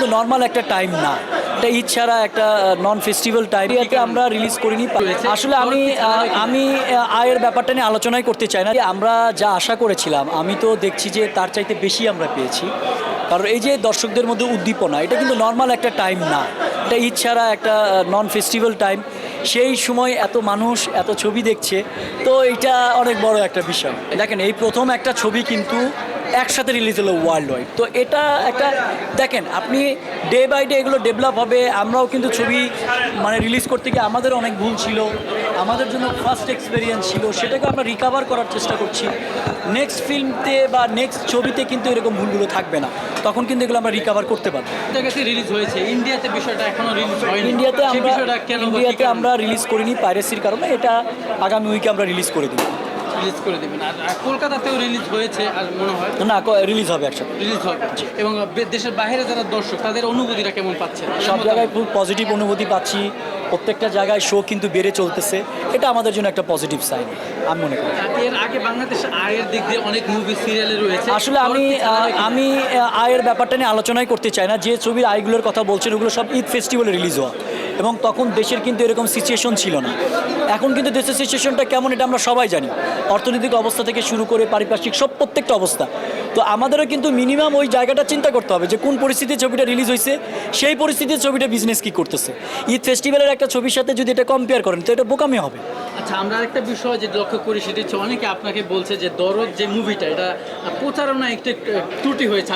কিন্তু নর্মাল একটা টাইম না। এটা ঈদ ছাড়া একটা নন ফেস্টিভ্যাল টাইম এতে আমরা রিলিজ করিনি। আসলে আমি আমি আয়ের ব্যাপারটা নিয়ে আলোচনাই করতে চাই না। আমরা যা আশা করেছিলাম আমি তো দেখছি যে তার চাইতে বেশি আমরা পেয়েছি। কারণ এই যে দর্শকদের মধ্যে উদ্দীপনা এটা কিন্তু নর্মাল একটা টাইম না। এটা ঈদ ছাড়া একটা নন ফেস্টিভ্যাল টাইম সেই সময় এত মানুষ এত ছবি দেখছে। তো এটা অনেক বড় একটা বিষয়। দেখেন এই প্রথম একটা ছবি কিন্তু একসাথে রিলিজ হলো ওয়ার্ল্ড ওয়াইড তো এটা একটা দেখেন আপনি ডে বাই ডে এগুলো ডেভেলপ হবে আমরাও কিন্তু ছবি মানে রিলিজ করতে গিয়ে আমাদের অনেক ভুল ছিল আমাদের জন্য ফার্স্ট এক্সপিরিয়েন্স ছিল সেটাকে আমরা রিকাভার করার চেষ্টা করছি। নেক্সট ফিল্মতে বা নেক্সট ছবিতে কিন্তু এরকম ভুলগুলো থাকবে না তখন কিন্তু এগুলো আমরা রিকাভার করতে পারব। রিলিজ হয়েছে। ইন্ডিয়াতে বিষয়টা এখনও রিলিজ হয়নি। ইন্ডিয়াতে আমরা ইন্ডিয়াতে আমরা রিলিজ করিনি পাইরেসির কারণে এটা আগামী উইকে আমরা রিলিজ করে দেবো। রিলিজ করে দেবেন। আর আর কলকাতাতেও রিলিজ হয়েছে আর মনে হয় না রিলিজ হবে একসাথে। রিলিজ হবে। এবং বে- দেশের বাইরে যারা দর্শক তাদের অনুভূতিটা কেমন পাচ্ছে? সব জায়গায় খুব পজিটিভ অনুভূতি পাচ্ছি। প্রত্যেকটা জায়গায় শো কিন্তু বেড়ে চলতেছে। এটা আমাদের জন্য একটা পজিটিভ সাইন আমি মনে করি। এর আগে বাংলাদেশ আয়ের দিক দিয়ে অনেক মুভি সিরিয়ালে রয়েছে। আসলে আমি আহ, আমি আহ, আয়ের ব্যাপারটা নিয়ে আলোচনাই করতে চাই না। যে ছবির আয়গুলোর কথা বলছেন ওগুলো সব ঈদ ফেস্টিভ্যালে রিলিজ হওয়া। এবং তখন দেশের কিন্তু এরকম সিচুয়েশন ছিল না। এখন কিন্তু দেশের সিচুয়েশনটা কেমন এটা আমরা সবাই জানি। অর্থনৈতিক অবস্থা থেকে শুরু করে পারিপার্শ্বিক সব প্রত্যেকটা অবস্থা। তো আমাদেরও কিন্তু মিনিমাম ওই জায়গাটা চিন্তা করতে হবে যে, কোন পরিস্থিতিতে ছবিটা রিলিজ হয়েছে, সেই পরিস্থিতিতে ছবিটা বিজনেস কি করতেছে। ঈদ ফেস্টিভ্যালের একটা ছবির সাথে যদি এটা কম্পেয়ার করেন, তো এটা বোকামি হবে। আচ্ছা আমরা একটা বিষয় যে লক্ষ্য করি, সেটা হচ্ছে অনেকে আপনাকে বলছে যে, দরদ যে মুভিটা এটা প্রচারণা একটু ত্রুটি হয়েছে।